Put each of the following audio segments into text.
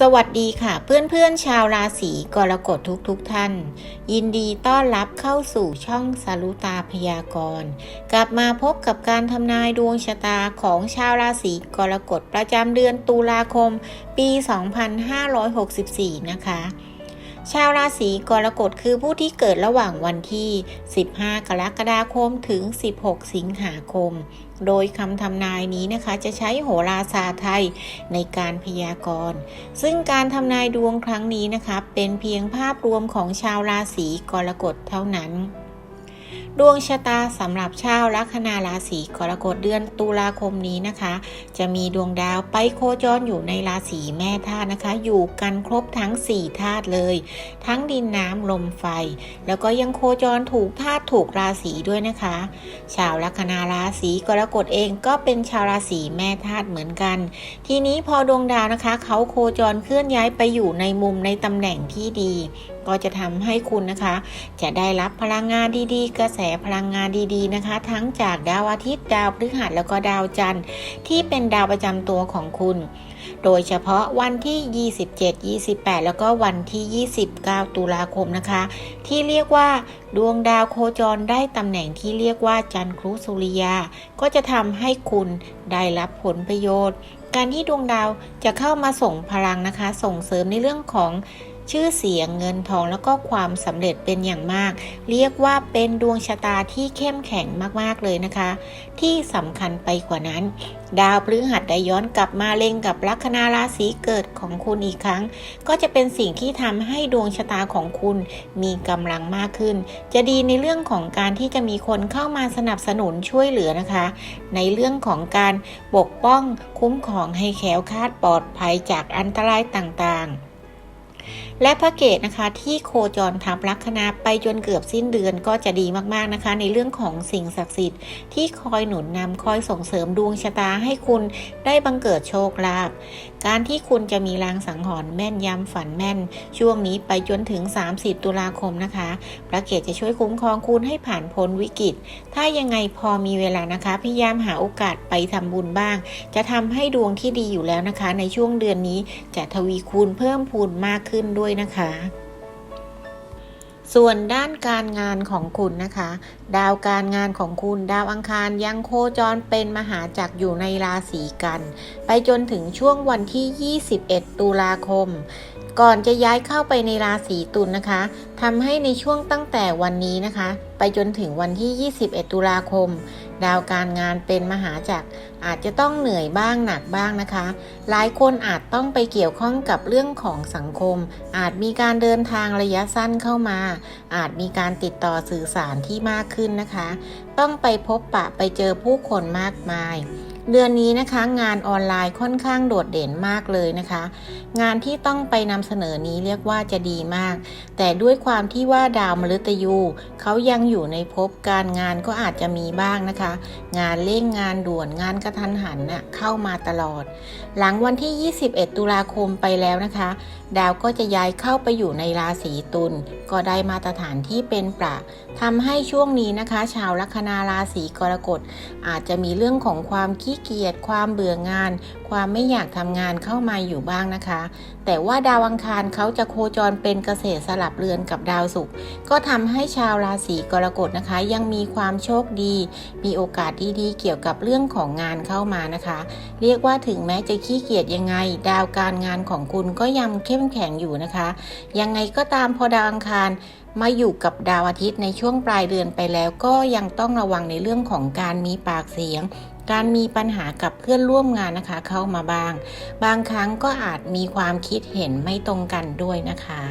สวัสดีค่ะเพื่อนๆชาวราศีกรกฎทุกๆทท่าน ยินดีต้อนรับเข้าสู่ช่องสารุตาพยากรณ์ กลับมาพบกับการทำนายดวงชะตาของชาวราศีกรกฎประจำเดือนตุลาคม ปี 2564 นะคะ ชาวราศีกรกฎคือผู้ที่เกิดระหว่างวันที่ 15 กรกฎาคมถึง 16 สิงหาคม โดยคำทำนายนี้นะคะจะใช้โหราศาสตร์ไทยในการพยากรณ์ ซึ่งการทำนายดวงครั้งนี้นะคะ เป็นเพียงภาพรวมของชาวราศีกรกฎเท่านั้น ดวงชะตาสำหรับชาวลัคนาราศีกรกฎเดือนตุลาคมนี้นะคะ จะมีดวงดาวไปโคจรอยู่ในราศีแม่ธาตุนะคะ อยู่กันครบทั้ง4ธาตุเลย ทั้งดินน้ำลมไฟ แล้วก็ยังโคจรถูกธาตุถูกราศีด้วยนะคะ ชาวลัคนาราศีกรกฎเองก็เป็นชาวราศีแม่ธาตุเหมือนกัน ทีนี้พอดวงดาวนะคะ เขาโคจรเคลื่อนย้ายไปอยู่ในมุมในตำแหน่งที่ดี ก็จะทำให้คุณนะคะ จะได้รับพลังงานดีๆกระแสพลังงานดีๆนะคะ ทั้งจากดาวอาทิตย์ดาวพฤหัสแล้วก็ดาวจันทร์ที่เป็นดาวประจำตัวของคุณ โดยเฉพาะวันที่ 27 28 แล้วก็วันที่ 29 ตุลาคมนะคะ ที่เรียกว่าดวงดาวโคจรได้ตำแหน่งที่เรียกว่าจันทรุสุริยา ก็จะทำให้คุณได้รับผลประโยชน์ การที่ดวงดาวจะเข้ามาส่งพลังนะคะ ส่งเสริมในเรื่องของ ชื่อเสียงเงินทองแล้วก็ความสำเร็จเป็นอย่างมาก เรียกว่าเป็นดวงชะตาที่เข้มแข็งมากๆเลยนะคะ ที่สำคัญไปกว่านั้น ดาวพฤหัสได้ย้อนกลับมาเล็งกับลัคนาราศีเกิดของคุณอีกครั้ง ก็จะเป็นสิ่งที่ทำให้ดวงชะตาของคุณมีกำลังมากขึ้น จะดีในเรื่องของการที่จะมีคนเข้ามาสนับสนุนช่วยเหลือนะคะ ในเรื่องของการปกป้องคุ้มครองให้แข็วคลาดปลอดภัยจากอันตรายต่างๆ และพระเกตนะคะที่โคจรทับลัคนาไปจนเกือบสิ้นเดือนก็จะดีมากๆนะคะ ในเรื่องของสิ่งศักดิ์สิทธิ์ที่คอยหนุนนำคอยส่งเสริมดวงชะตาให้คุณได้บังเกิดโชคลาภการที่คุณจะมีลางสังหรณ์แม่นยำฝันแม่น ช่วงนี้ไปจนถึง 30 ตุลาคมนะคะ พระเกตจะช่วยคุ้มครองคุณให้ผ่านพ้นวิกฤต ถ้ายังไงพอมีเวลานะคะพยายามหาโอกาสไปทำบุญบ้าง จะทำให้ดวงที่ดีอยู่แล้วนะคะ ในช่วงเดือนนี้จะทวีคูณเพิ่มพูนมากขึ้นด้วยนะคะ ส่วนด้านการงานของคุณนะคะ ดาวการงานของคุณ ดาวอังคารยังโคจรเป็นมหาจักรอยู่ในราศีกัน ไปจนถึงช่วงวันที่ 21 ตุลาคม ก่อนจะย้ายเข้าไปในราศีตุลนะคะทำให้ในช่วงตั้งแต่วันนี้นะคะ ไปจนถึงวันที่ 21 ตุลาคม ดาวการงานเป็นมหาจักรอาจจะต้องเหนื่อยบ้างหนักบ้างนะคะ หลายคนอาจต้องไปเกี่ยวข้องกับเรื่องของสังคม อาจมีการเดินทางระยะสั้นเข้ามา อาจมีการติดต่อสื่อสารที่มากขึ้นนะคะ ต้องไปพบปะไปเจอผู้คนมากมาย เดือนนี้นะคะงานออนไลน์ค่อนข้างโดดเด่นมากเลยนะคะ งานที่ต้องไปนำเสนอนี้เรียกว่าจะดีมาก แต่ด้วยความที่ว่าดาวมฤตยูเขายังอยู่ในภพการงานก็อาจจะมีบ้างนะคะ งานเร่งงานด่วนงานกระทันหันน่ะเข้ามาตลอด หลังวันที่ 21 ตุลาคมไปแล้วนะคะ ดาวก็จะย้ายเข้าไปอยู่ในราศีตุลก็ได้มาตรฐานที่เป็นประทำให้ช่วงนี้นะคะ ชาวลัคนาราศีกรกฎอาจจะมีเรื่องของความขี้เกียจความเบื่องาน ความไม่อยากทำงานเข้ามาอยู่บ้างนะคะ แต่ว่าดาวอังคารเขาจะโคจรเป็นเกษตรสลับเรือนกับดาวศุกร์ก็ทำให้ชาวราศีกรกฎนะคะ ยังมีความโชคดี มีโอกาสดีๆเกี่ยวกับเรื่องของงานเข้ามานะคะ เรียกว่าถึงแม้จะขี้เกียจยังไง ดาวการงานของคุณก็ยังเข้มแข็งอยู่นะคะ ยังไงก็ตามพอดาวอังคารมาอยู่กับดาวอาทิตย์ในช่วงปลายเดือนไปแล้วก็ยังต้องระวังในเรื่องของการมีปากเสียง การมีปัญหากับเพื่อนร่วมงานนะคะ เข้ามาบ้าง บางครั้งก็อาจมีความคิดเห็นไม่ตรงกันด้วยนะคะ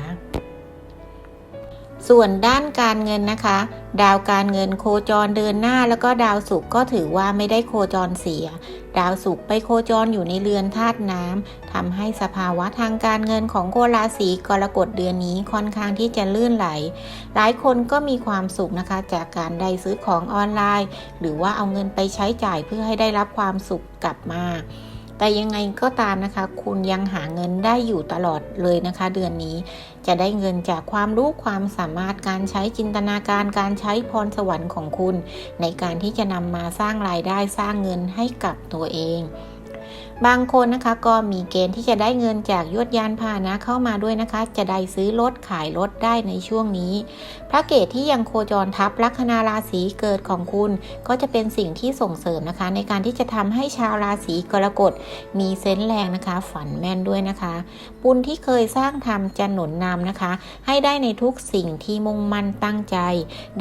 ส่วนด้านการเงินนะคะ ดาวการเงินโคจรเดินหน้าแล้วก็ดาวศุกร์ก็ถือว่าไม่ได้โคจรเสีย ดาวศุกร์ไปโคจรอยู่ในเรือนธาตุน้ำทำให้สภาวะทางการเงินของโกราศีกรกฎเดือนนี้ค่อนข้างที่จะลื่นไหล หลายคนก็มีความสุขนะคะ จากการได้ซื้อของออนไลน์ หรือว่าเอาเงินไปใช้จ่ายเพื่อให้ได้รับความสุขกลับมา แต่ยังไงก็ตามนะคะ คุณยังหาเงินได้อยู่ตลอดเลยนะคะ เดือนนี้จะได้เงินจากความรู้ความสามารถการใช้จินตนาการการใช้พรสวรรค์ของคุณ ในการที่จะนำมาสร้างรายได้สร้างเงินให้กับตัวเอง บางคนนะคะก็มีเกณฑ์ที่จะได้เงินจากยวดยานพาหนะเข้ามาด้วยนะคะ จะได้ซื้อรถขายรถได้ในช่วงนี้ พระเกตที่ยังโคจรทับลัคนาราศีเกิดของคุณ ก็จะเป็นสิ่งที่ส่งเสริมนะคะ ในการที่จะทำให้ชาวราศีกรกฎมีเซนส์แรงนะคะ ฝันแม่นด้วยนะคะ บุญที่เคยสร้างทำจะหนุนนำนะคะ ให้ได้ในทุกสิ่งที่มุ่งมั่นตั้งใจ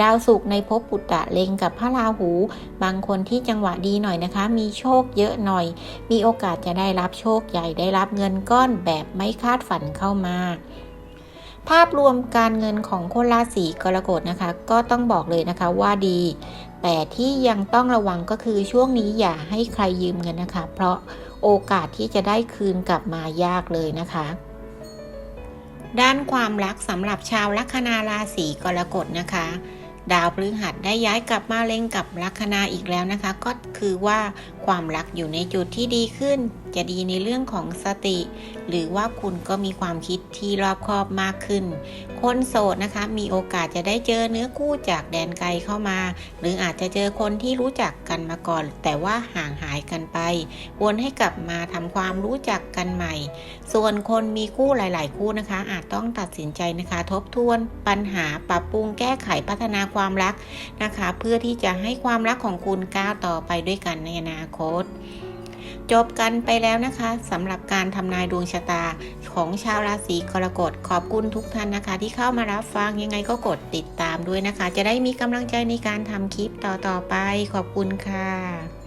ดาวศุกร์ในภพปุตตะเล็งกับพระราหู บางคนที่จังหวะดีหน่อยนะคะ มีโชคเยอะหน่อย มีโอกาสจะได้รับโชคใหญ่ได้รับเงินก้อนแบบไม่คาดฝันเข้ามาภาพรวมการเงินของคนราศีกรกฎนะคะ ก็ต้องบอกเลยนะคะว่าดี แต่ที่ยังต้องระวังก็คือช่วงนี้อย่าให้ใครยืมเงินนะคะ เพราะโอกาสที่จะได้คืนกลับมายากเลยนะคะ ด้านความรักสำหรับชาวลัคนาราศีกรกฎนะคะ ดาวพฤหัสได้ย้ายกลับมาเล็งกับลัคนาอีกแล้วนะคะ ก็คือว่าความรักอยู่ในจุดที่ดีขึ้น จะดีในเรื่องของสติ หรือว่าคุณก็มีความคิดที่รอบคอบมากขึ้น คนโสดนะคะ มีโอกาสจะได้เจอเนื้อคู่จากแดนไกลเข้ามา หรืออาจจะเจอคนที่รู้จักกันมาก่อน แต่ว่าห่างหายกันไป วนให้กลับมาทำความรู้จักกันใหม่ ส่วนคนมีคู่หลาย ๆ คู่นะคะ อาจต้องตัดสินใจนะคะ ทบทวนปัญหาปรับปรุงแก้ไขพัฒนาความรักนะคะ เพื่อที่จะให้ความรักของคุณก้าวต่อไปด้วยกันในอนาคตคต จบกันไปแล้วนะคะสำหรับการทำนายดวงชะตาของชาวราศีกรกฎขอบคุณทุกท่านนะคะ ที่เข้ามารับฟังยังไงก็กดติดตามด้วยนะคะ จะได้มีกำลังใจในการทำคลิปต่อๆไป ขอบคุณค่ะ